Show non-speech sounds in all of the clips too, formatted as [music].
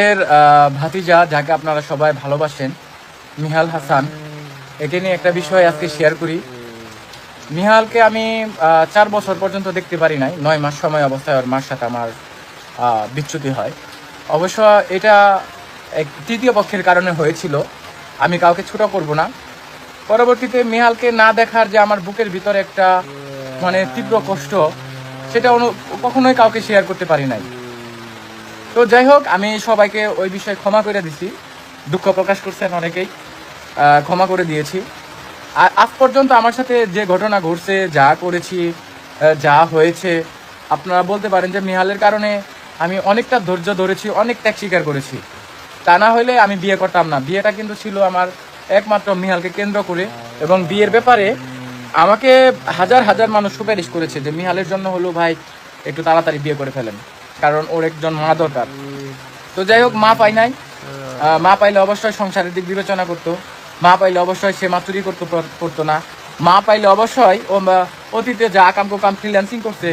এর ভাতিজা যাকে আপনারা সবাই ভালোবাসেন, মিহাল হাসান একে নিয়ে একটা বিষয় আজকে শেয়ার করি। মিহালকে আমি চার বছর পর্যন্ত দেখতে পারি নাই, নয় মাস সময় অবস্থায় ওর মার সাথে আমার বিচ্যুতি হয়। অবশ্য এটা এক তৃতীয় পক্ষের কারণে হয়েছিল, আমি কাউকে ছোট করব না। পরবর্তীতে মিহালকে না দেখার যে আমার বুকের ভিতরে একটা মানে তীব্র কষ্ট, সেটা কখনোই কাউকে শেয়ার করতে পারি নাই। তো যাই হোক, আমি সবাইকে ওই বিষয়ে ক্ষমা করে দিছি। দুঃখ প্রকাশ করছেন অনেকেই। ক্ষমা করে দিয়েছি। আর আজ পর্যন্ত আমার সাথে যে ঘটনা ঘটছে, যা করেছি যা হয়েছে, আপনারা বলতে পারেন যে মিহালের কারণে আমি অনেকটা ধৈর্য ধরেছি, অনেক ত্যাগ স্বীকার করেছি। তা না হলে আমি বিয়ে করতাম না। বিয়েটা কিন্তু ছিল আমার একমাত্র মিহালকে কেন্দ্র করে এবং বিয়ের ব্যাপারে আমাকে হাজার হাজার মানুষ সুপারিশ করেছে যে মিহালের জন্য হলো ভাই, একটু তাড়াতাড়ি বিয়ে করে ফেলেন। কারণ ওর একজন মা দরকার। তো যাই হোক মা পাই নাই। মা পাইলে অবশ্যই সংসারের দিক বিবেচনা করতো। মা পাইলে অবশ্যই সে মাতুরি করতে করতো না। মা পাইলে অবশ্যই ও অতীতে যা কাম কাম ফ্রিল্যান্সিং করছে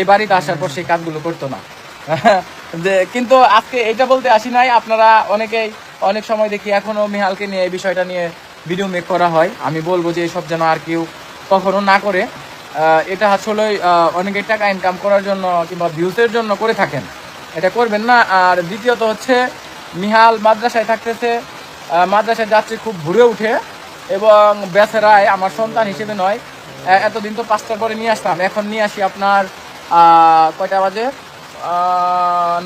এই বাড়িতে আসার পর সেই কাজগুলো করতো না। [laughs] যে কিন্তু আজকে এটা বলতে আসি নাই আপনারা অনেকেই অনেক সময় দেখি এখনও মিহালকে নিয়ে এই বিষয়টা নিয়ে ভিডিও মেক করা হয়। আমি বলব যে এসব যেন আর কেউ কখনো না করে। এটা আসলে অনেকে টাকা ইনকাম করার জন্য কিংবা ভিউসের জন্য করে থাকেন। এটা করবেন না। আর দ্বিতীয়ত হচ্ছে মিহাল মাদ্রাসায় থাকতেছে। মাদ্রাসায় যাচ্ছে খুব ভোরে উঠে এবং বেচারায় আমার সন্তান হিসেবে নয়। এতদিন তো পাঁচটার পরে নিয়ে আসতাম। এখন নিয়ে আসি আপনার কয়টা বাজে?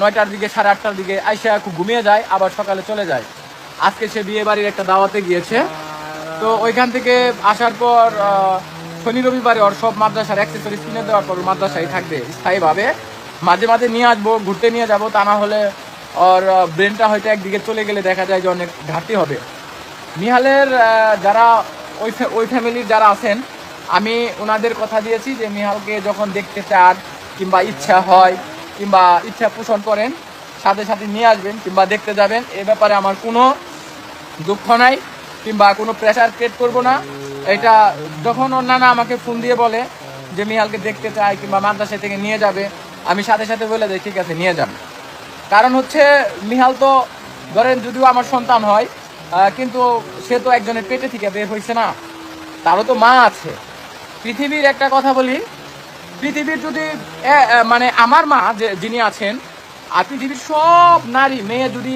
নয়টার দিকে, সাড়ে আটটার দিকে আইসা খুব ঘুমিয়ে যায়, আবার সকালে চলে যায়। আজকে সে বিয়ে বাড়ির একটা দাওয়াতে গিয়েছে। তো ওইখান থেকে আসার পর শনি রবিবারে ওর সব মাদ্রাসার অ্যাক্সেসরিজ কিনে দেওয়ার পর মাদ্রাসায় থাকবে। স্থায়ীভাবে মাঝে মাঝে নিয়ে আসব, ঘুরতে নিয়ে যাব, তা না হলে ওর ব্রেনটা হয়তো একদিকে চলে গেলে দেখা যায় যে অনেক ঘাটতি হবে। মিহালের যারা ওই ওই ফ্যামিলির যারা আছেন, আমি ওনাদের কথা দিয়েছি যে মিহালকে যখন দেখতে চান কিংবা ইচ্ছা হয় কিংবা ইচ্ছা পোষণ করেন, সাথে সাথে নিয়ে আসবেন কিংবা দেখতে যাবেন, এ ব্যাপারে আমার কোনো দুঃখ নাই কিংবা কোনো প্রেশার ক্রিয়েট করব না। এটা যখন অন্যান্য আমাকে ফোন দিয়ে বলে যে মিহালকে দেখতে চাই কিংবা মাদ্রাসা থেকে নিয়ে যাবে, আমি সাথে সাথে বলে দিই, ঠিক আছে, নিয়ে যান। কারণ হচ্ছে, মিহাল তো ধরেন যদিও আমার সন্তান হয় কিন্তু সে তো একজনের পেটে থেকে বের হয়েছে না। তারও তো মা আছে। পৃথিবীর একটা কথা বলি, পৃথিবীর যদি মানে আমার মা যে, যিনি আছেন, আর পৃথিবীর সব নারী, মেয়ে যদি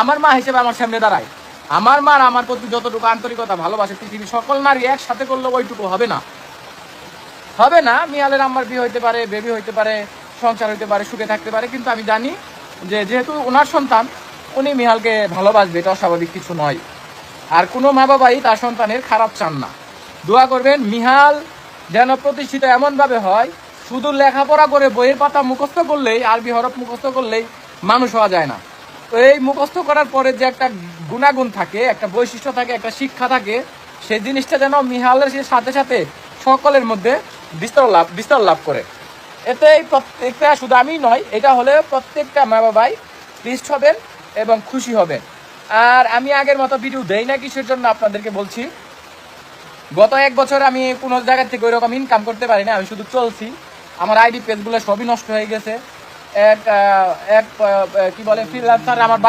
আমার মা হিসেবে আমার সামনে দাঁড়ায় আমার মার আমার প্রতি যতটুকু আন্তরিকতা, ভালোবাসে, পৃথিবীর সকল নারী একসাথে করলে ওইটুকু হবে না। হবে না, মিয়ালের আমার বিয়ে হইতে পারে বেবি হইতে পারে, সংসার হইতে পারে, সুখে থাকতে পারে, কিন্তু আমি জানি যে যেহেতু ওনার সন্তান, উনি মিহালকে ভালোবাসবে, এটা অস্বাভাবিক কিছু নয়। আর কোনো মা বাবাই তার সন্তানের খারাপ চান না। দোয়া করবেন, মিহাল যেন প্রতিষ্ঠিত এমনভাবে হয়, শুধু লেখাপড়া করে বইয়ের পাতা মুখস্থ করলেই, আরবি হরফ মুখস্থ করলেই মানুষ হওয়া যায় না। তো এই মুখস্থ করার পরে যে একটা গুণাগুণ থাকে, একটা বৈশিষ্ট্য থাকে, একটা শিক্ষা থাকে, সেই জিনিসটা যেন মিহালের সাথে সাথে সকলের মধ্যে বিস্তার লাভ বিস্তার লাভ করে। এতে এই প্রত্যেকটা শুধু আমি নয়, এটা হলে প্রত্যেকটা মা বাবাই লিস্ট হবেন এবং খুশি হবেন। আর আমি আগের মতো ভিডিও দেই না কিসের জন্য, আপনাদেরকে বলছি। গত এক বছর আমি কোনো জায়গা থেকে ওইরকম ইনকাম করতে পারি না, আমি শুধু চলছি। আমার আইডি পেজগুলো সবই নষ্ট হয়ে গেছে। এক এক কি বলে ফ্রিল্যান্সার আমার